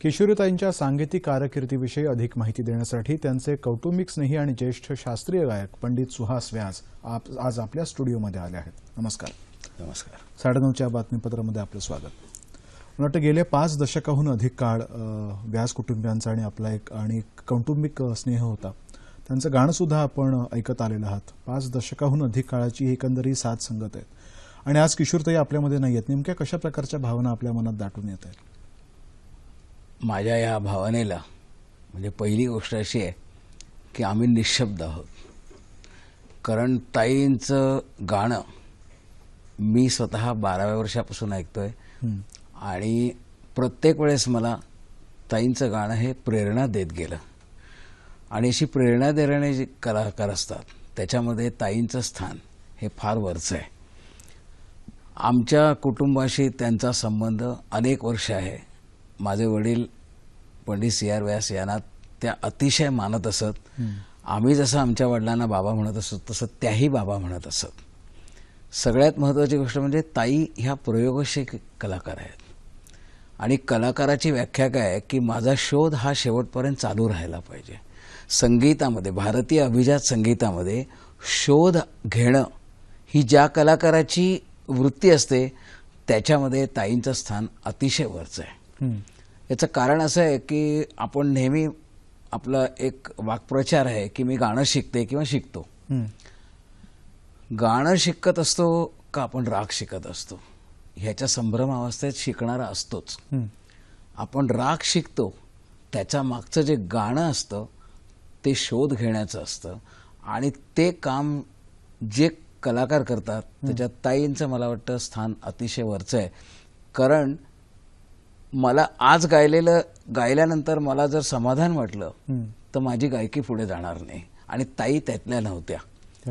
किशोरीताईंच्या सांगीतिक कारकिर्दीविषयी अधिक माहिती देण्यासाठी त्यांचे कौटुंबिक स्नेही आणि ज्येष्ठ शास्त्रीय गायक पंडित सुहास व्यास आप आज आपल्या स्टुडिओमध्ये आले आहेत. नमस्कार. नमस्कार. साडेनऊच्या बातमीपत्रामध्ये आपलं स्वागत. मला वाटतं गेले पाच दशकाहून अधिक काळ व्यास कुटुंबियांचा आणि आपला एक आणि कौटुंबिक स्नेह होता. त्यांचं गाणं सुद्धा आपण ऐकत आलेलं आहात. पाच दशकाहून अधिक काळाची ही एकंदरी साथ संगत आहेत आणि आज किशोरताई आपल्यामध्ये नाही आहेत नेमक्या कशा प्रकारच्या भावना आपल्या मनात दाटून येत आहेत? माझ्या या भावनेला म्हणजे पहिली गोष्ट अशी आहे की आम्ही निशब्द आहोत. कारण ताईंचं गाणं मी स्वतः बाराव्या वर्षापासून ऐकतोय. हं. आणि प्रत्येक वेळेस मला ताईंचं गाणं हे प्रेरणा देत गेलं. आणि अशी प्रेरणा देणारे जे कलाकार असतात त्याच्यामध्ये ताईंचं स्थान हे फार वरचं आहे. आमच्या कुटुंबाशी त्यांचा संबंध अनेक वर्ष आहे. माझे वडील पंडित सी आर व्यास यांना त्या अतिशय मानत असत. आम्ही जसं आमच्या वडिलांना बाबा म्हणत असत तसं त्याही बाबा म्हणत असत. सगळ्यात महत्त्वाची गोष्ट म्हणजे ताई ह्या प्रयोगशील कलाकार आहेत. आणि कलाकाराची व्याख्या काय आहे की माझा शोध हा शेवटपर्यंत चालू राहायला पाहिजे. संगीतामध्ये भारतीय अभिजात संगीतामध्ये शोध घेणं ही ज्या कलाकाराची वृत्ती असते त्याच्यामध्ये ताईंचं स्थान अतिशय वरचं आहे. याचं कारण असं आहे की आपण नेहमी आपला एक वाक्प्रचार आहे की मी गाणं शिकते किंवा शिकतो. गाणं शिकत असतो का आपण राग शिकत असतो? ह्याच्या संभ्रम अवस्थेत शिकणारा असतोच. आपण राग शिकतो त्याच्या मागचं जे गाणं असतं ते शोध घेण्याचं असतं आणि ते काम जे कलाकार करतात त्याच्यात ताईंचं मला वाटतं स्थान अतिशय वरचं आहे. कारण मला आज गायलेलं गायल्यानंतर मला जर समाधान वाटलं. तर माझी गायकी पुढे जाणार नाही. आणि ताई त्यातल्या नव्हत्या.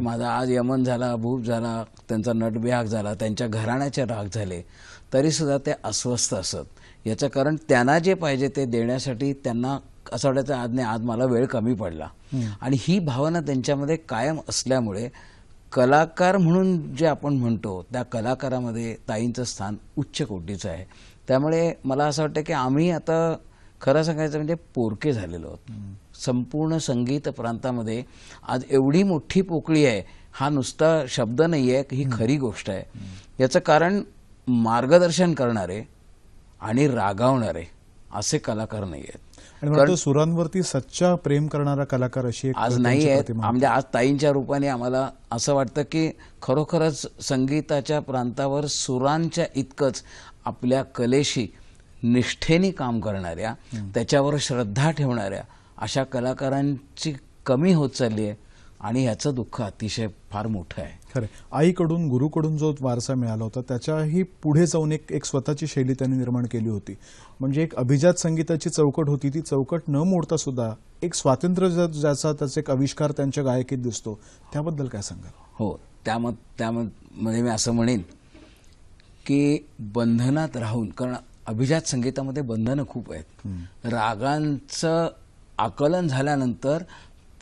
माझा आज यमन झाला भूप झाला त्यांचा नटबिहाग झाला त्यांच्या घराण्याचे राग झाले तरी सुद्धा ते अस्वस्थ असत. याचं कारण त्यांना जे पाहिजे ते देण्यासाठी त्यांना असं वाटायचं आज नाही आज मला वेळ कमी पडला. आणि ही भावना त्यांच्यामध्ये कायम असल्यामुळे कलाकार म्हणून जे आपण म्हणतो त्या कलाकारामध्ये ताईंचं स्थान उच्च कोटीचं आहे. त्यामुळे मला असं वाटतं की आम्ही आता खरं सांगायचं म्हणजे पोरके झालेलो आहोत. संपूर्ण संगीत प्रांतामध्ये आज एवढी मोठी पोकळी आहे हा नुसता शब्द नाही आहे ही खरी गोष्ट आहे. याचं कारण मार्गदर्शन करणारे आणि रागावणारे असे कलाकार नाही आहेत. सुरांवरती सच्चा प्रेम करणारा कलाकार अशी आज नाही आहेत. म्हणजे आज ताईंच्या रूपाने आम्हाला असं वाटतं की खरोखरच संगीताच्या प्रांतावर सुरांच्या इतकंच आपल्या कलेशी निष्ठेने काम करणाऱ्या त्याच्यावर श्रद्धा ठेवणाऱ्या अशा कलाकारांची कमी होत चालली आहे आणि ह्याचं दुःख अतिशय फार मोठं आहे. खरं आईकडून गुरुकडून जो वारसा मिळाला होता त्याच्याही पुढे जाऊन एक एक स्वतःची शैली त्यांनी निर्माण केली होती. म्हणजे एक अभिजात संगीताची चौकट होती. ती चौकट न मोडता सुद्धा एक स्वातंत्र्य ज्याचा त्याचा एक आविष्कार त्यांच्या गायकीत दिसतो. त्याबद्दल काय सांगाल? हो. त्याम त्यामध्ये मी असं म्हणेन की बंधनात राहून कारण अभिजात संगीतामध्ये बंधनं खूप आहेत. रागांचं आकलन झाल्यानंतर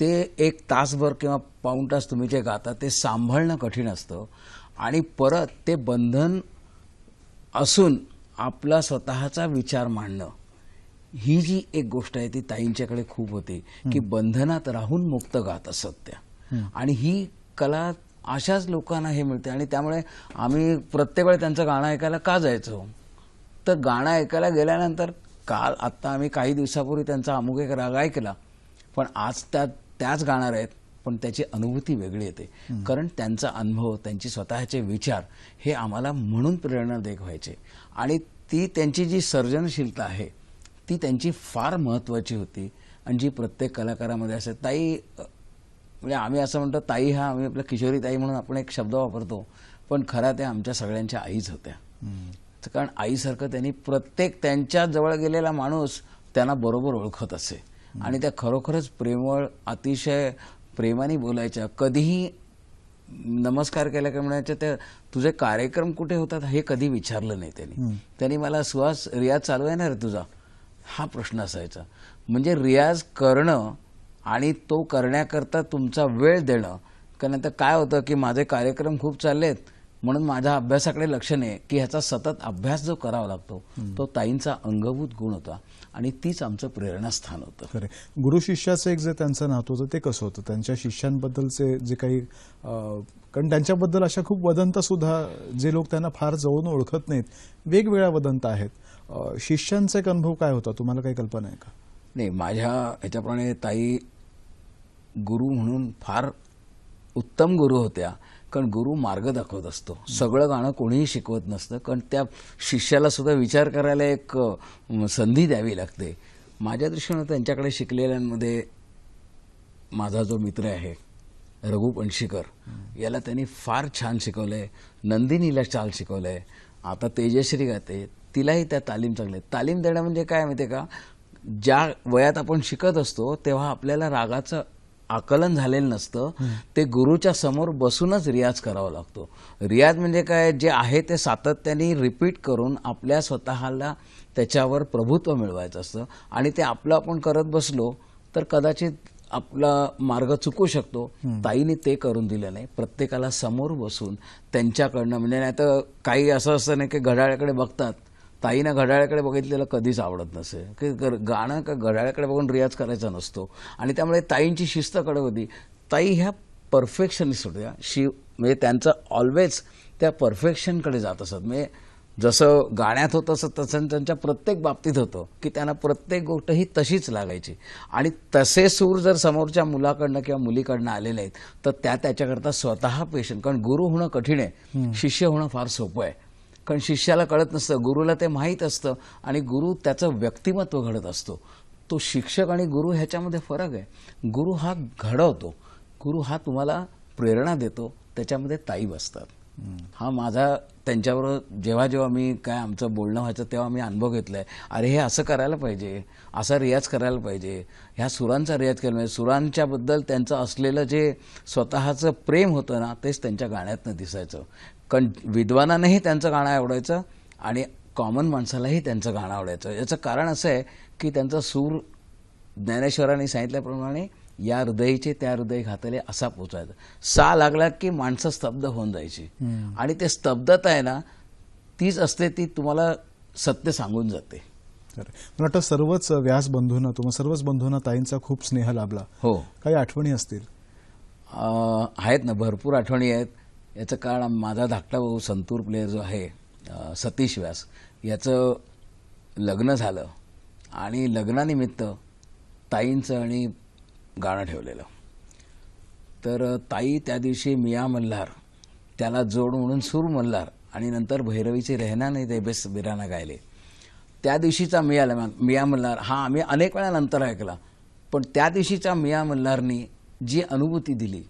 ते एक तासभर किंवा पाऊण तास तुम्ही जे गाता ते सांभाळणं कठीण असतं. आणि परत ते बंधन असून आपला स्वतःचा विचार मांडणं ही जी एक गोष्ट आहे ती ताईंच्याकडे खूप होती की बंधनात राहून मुक्त गात असत त्या आणि ही कला अशाच लोकांना हे मिळते. आणि त्यामुळे आम्ही प्रत्येक वेळी त्यांचं गाणं ऐकायला का जायचो? तर गाणं ऐकायला गेल्यानंतर काल आत्ता आम्ही काही दिवसापूर्वी त्यांचा अमुक एक राग ऐकला. पण आज त्या त्याच गाणार आहेत पण त्याची अनुभूती वेगळी येते. कारण त्यांचा अनुभव त्यांची स्वतःचे विचार हे आम्हाला म्हणून प्रेरणादायक व्हायचे. आणि ती त्यांची जी सर्जनशीलता आहे ती त्यांची फार महत्त्वाची होती. आणि जी प्रत्येक कलाकारामध्ये असते ताई म्हणजे आम्ही असं म्हणतो ताई हा आम्ही आपल्या किशोरी ताई म्हणून आपण एक शब्द वापरतो पण खऱ्या त्या आमच्या सगळ्यांच्या आईच होत्या. कारण आईसारखं त्यांनी प्रत्येक त्यांच्या जवळ गेलेला माणूस त्यांना बरोबर ओळखत असे. आणि त्या खरोखरच प्रेमळ अतिशय प्रेमाने बोलायच्या. कधीही नमस्कार केला का म्हणायच्या त्या तुझे कार्यक्रम कुठे होतात हे कधी विचारलं नाही त्यांनी. त्यांनी मला सुहास रियाज चालू आहे ना रे तुझा? हा प्रश्न असायचा. म्हणजे रियाज करणं आणि तो करण्याकरता तुमचा वेळ देणं. कारण आता काय होतं की माझे कार्यक्रम खूप चाललेत म्हणून माझ्या अभ्यासाकडे लक्ष नाही की ह्याचा सतत अभ्यास जो करावा लागतो तो ताईंचा अंगभूत गुण होता आणि तीच आमचं प्रेरणास्थान होतं. खरे गुरु शिष्याचं एक जे त्यांचं नातं होतं ते कसं होतं? त्यांच्या शिष्यांबद्दलचे जे काही कारण त्यांच्याबद्दल अशा खूप वदंत सुद्धा जे लोक त्यांना फार जवळून ओळखत नाहीत वेगवेगळ्या वदंत आहेत. शिष्यांचा एक अनुभव काय होता? तुम्हाला काही कल्पना आहे का? नाही माझ्या ह्याच्याप्रमाणे ताई गुरु म्हणून फार उत्तम गुरु होत्या. कारण गुरु मार्ग दाखवत असतो. सगळं गाणं कोणीही शिकवत नसतं. कारण त्या शिष्याला सुद्धा विचार करायला एक संधी द्यावी लागते. माझ्या दृष्टीनं त्यांच्याकडे शिकलेल्यांमध्ये माझा जो मित्र आहे रघु पणशीकर याला त्यांनी फार छान शिकवलंय. नंदिनीला चाल शिकवलंय. आता तेजश्री गाते तिलाही त्या तालीम चांगल्या तालीम देणं म्हणजे काय माहिती आहे का? ज्या वयात आपण शिकत असतो तेव्हा आपल्याला रागाचं आकलन झालेलं नसतं. ते गुरुच्या समोर बसूनच रियाज करावा लागतो. रियाज म्हणजे काय? जे आहे ते सातत्याने रिपीट करून आपल्या स्वतःला त्याच्यावर प्रभुत्व मिळवायचं असतं. आणि ते आपलं आपण करत बसलो तर कदाचित आपला मार्ग चुकू शकतो. ताईने ते करून दिलं नाही. प्रत्येकाला समोर बसून त्यांच्याकडनं म्हणजे नाही तर काही असं असतं नाही की घड्याळाकडे बघतात. ताईनं घड्याळाकडे बघितलेलं कधीच आवडत नसे. की ग- गाणं का घड्याळाकडे बघून रियाज करायचा नसतो. आणि त्यामुळे ताईंची शिस्त कडक होती. ताई ह्या परफेक्शनिस्ट होत्या. शिव म्हणजे त्यांचं ऑलवेज त्या परफेक्शनकडे जात असत. म्हणजे जसं गाण्यात होतं तसं तसं त्यांच्या प्रत्येक बाबतीत होतं की त्यांना प्रत्येक गोष्ट ही तशीच लागायची. आणि तसे सूर जर समोरच्या मुलाकडनं किंवा मुलीकडनं आले नाहीत तर त्या त्याच्याकरता स्वतः पेशंट कारण गुरु होणं कठीण आहे. शिष्य होणं फार सोपं आहे. कारण शिष्याला कळत नसतं गुरुला ते माहीत असतं आणि गुरु त्याचं व्यक्तिमत्व घडत असतो. तो शिक्षक आणि गुरु ह्याच्यामध्ये फरक आहे. गुरु हा घडवतो. गुरु हा तुम्हाला प्रेरणा देतो. त्याच्यामध्ये ताई बसतात. हा माझा त्यांच्याबरोबर जेव्हा जेव्हा मी काय आमचं बोलणं व्हायचं तेव्हा मी अनुभव घेतलाय. अरे हे असं करायला पाहिजे. असा रियाज करायला पाहिजे. ह्या सुरांचा रियाज केला पाहिजे. सुरांच्याबद्दल त्यांचं असलेलं जे स्वतःचं प्रेम होतं ना तेच त्यांच्या गाण्यातनं दिसायचं. कारण विद्वानांनाही त्यांचं गाणं आवडायचं आणि कॉमन माणसालाही त्यांचं गाणं आवडायचं. याचं कारण असं आहे की त्यांचा सूर ज्ञानेश्वरांनी सांगितल्याप्रमाणे या हृदयीचे त्या हृदय घातले असा पोचायचा. सा लागला की माणसं स्तब्ध होऊन जायची. आणि ते स्तब्धता आहे ना तीच असते ती तुम्हाला सत्य सांगून जाते. मला वाटतं सर्वच व्यास बंधूंना तुम्हा सर्वच बंधूंना ताईंचा खूप स्नेह लाभला. हो. काही आठवणी असतील? आहेत ना भरपूर आठवणी आहेत. याचं कारण माझा धाकटा भाऊ संतूर प्लेअर जो आहे सतीश व्यास याचं लग्न झालं आणि लग्नानिमित्त ताईंचं आणि गाणं ठेवलेलं. तर ताई त्या दिवशी मिया मल्हार त्याला जोड म्हणून सूर मल्हार आणि नंतर भैरवीचे रेहना नाही ते बेस बिराना गायले. त्या दिवशीचा मिया मिया मल्हार हा आम्ही अनेक वेळा नंतर ऐकला पण त्या दिवशीच्या मिया मल्हारनी जी अनुभूती दिली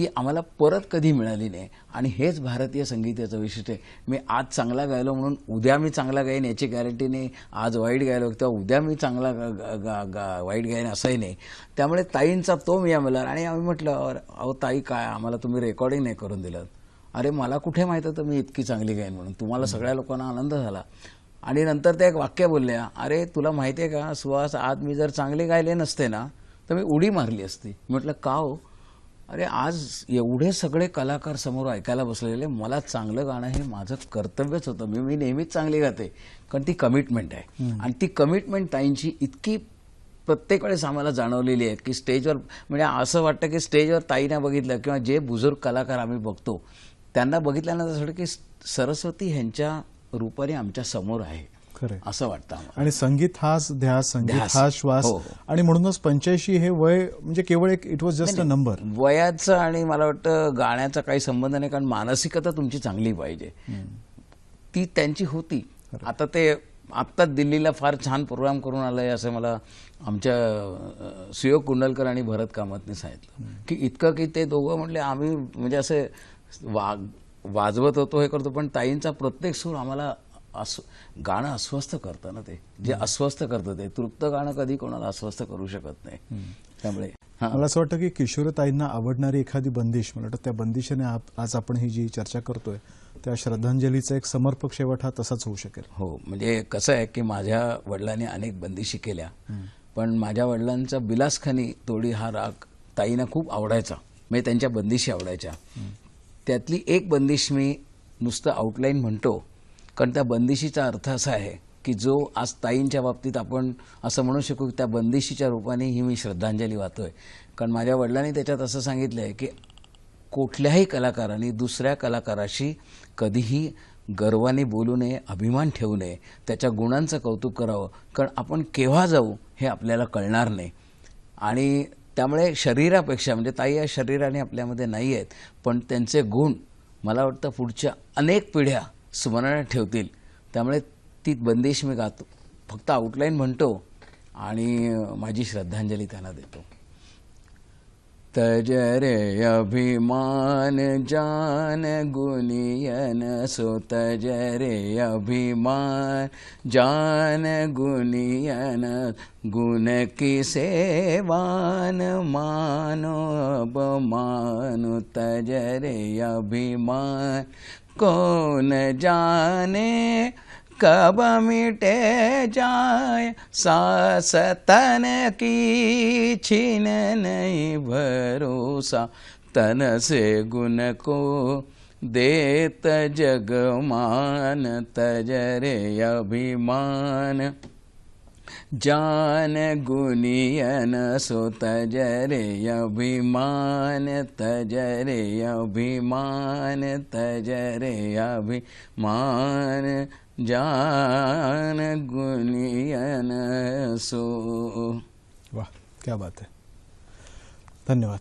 ती आम्हाला परत कधी मिळाली नाही. आणि हेच भारतीय संगीताचं वैशिष्ट्य आहे. मी आज चांगला गायलो म्हणून उद्या मी चांगला गाईन याची गॅरंटी नाही. आज वाईट गायलो तेव्हा उद्या मी चांगला गा, गा, गा, गा, वाईट गाईन असंही नाही. त्यामुळे ताईंचा तो मी आम्हाला आणि आम्ही म्हटलं अहो ताई काय आम्हाला तुम्ही रेकॉर्डिंग नाही करून दिलं. अरे मला कुठे माहीत होतं मी इतकी चांगली गाईन म्हणून? तुम्हाला सगळ्या लोकांना आनंद झाला. आणि नंतर ते एक वाक्य बोलल्या अरे तुला माहिती आहे का सुहास आज मी जर चांगले गायले नसते ना तर मी उडी मारली असती. म्हटलं का हो? अरे आज एवढे सगळे कलाकार समोर ऐकायला बसलेले मला चांगलं गाणं हे माझं कर्तव्यच होतं. मी मी नेहमीच चांगली गाते कारण ती कमिटमेंट आहे. आणि ती कमिटमेंट ताईंची इतकी प्रत्येक वेळेस आम्हाला जाणवलेली आहे की स्टेजवर म्हणजे असं वाटतं की स्टेजवर ताईने बघितलं किंवा जे बुजुर्ग कलाकार आम्ही बघतो त्यांना बघितल्यानंतर असं वाटतं की सरस्वती ह्यांच्या रूपाने आमच्यासमोर आहे. खरं. असं वाटतं आणि संगीत हाच ध्यास संगीत. हा श्वास. हो, हो. आणि म्हणूनच पंच्याऐंशी हे वय म्हणजे केवळ एक it was just a number वयाचं आणि मला वाटतं गाण्याचा काही संबंध नाही कारण मानसिकता तुमची चांगली पाहिजे. ती त्यांची होती. आता ते आत्ताच दिल्लीला फार छान प्रोग्राम करून आलंय असं मला आमच्या सुयोग कुंडलकर आणि भरत कामतने सांगितलं. की इतकं की ते दोघं म्हणले आम्ही म्हणजे असे वा वाजवत होतो हे करतो पण ताईंचा प्रत्येक सूर आम्हाला अस गाणं अस्वस्थ करतं ना ते. जे अस्वस्थ करतं ते. तृप्त गाणं कधी कोणाला अस्वस्थ करू शकत नाही. त्यामुळे हां. मला असं वाटतं की किशोरताईंना आवडणारी एखादी बंदिश मला वाटतं त्या बंदिशेने आज आपण ही जी चर्चा करतोय त्या श्रद्धांजलीचा एक समर्पक शेवट हा तसाच होऊ शकेल. हो म्हणजे कसं आहे की माझ्या वडिलांनी अनेक बंदिशी केल्या पण माझ्या वडिलांचा बिलासखानी तोडी हा राग ताईंना खूप आवडायचा. म्हणजे त्यांच्या बंदिशी आवडायच्या. त्यातली एक बंदिश मी नुसतं आउटलाईन म्हणतो कारण त्या बंदिशीचा अर्थ असा आहे की जो आज ताईंच्या बाबतीत आपण असं म्हणू शकू की त्या बंदिशीच्या रूपाने ही मी श्रद्धांजली वाहतोय. कारण माझ्या वडिलांनी त्याच्यात असं सांगितलं आहे की कुठल्याही कलाकाराने दुसऱ्या कलाकाराशी कधीही गर्वाने बोलू नये अभिमान ठेवू नये त्याच्या गुणांचं कौतुक करावं. कारण आपण केव्हा जाऊ हे आपल्याला कळणार नाही. आणि त्यामुळे शरीरापेक्षा म्हणजे ताई या शरीराने आपल्यामध्ये नाही आहेत पण त्यांचे गुण मला वाटतं पुढच्या अनेक पिढ्या स्मरणात ठेवतील. त्यामुळे ती बंदिश मी गातो. फक्त आउटलाईन म्हणतो आणि माझी श्रद्धांजली त्यांना देतो. तजरे अभिमान जान गुनियन सो तजरे अभिमान जान गुनियन गुण की सेवान मानो अबमानु तजरे अभिमान कौन जाने कब मिटे जाए? सांस तन की छीन नहीं भरोसा तन से गुण को देत जगमान तजरे अभिमान। जान गुनियन सो तजरे अभिमान तजरे अभिमान तजरे अभिमान। जान गुनियन सो। वाह, क्या बात है। धन्यवाद।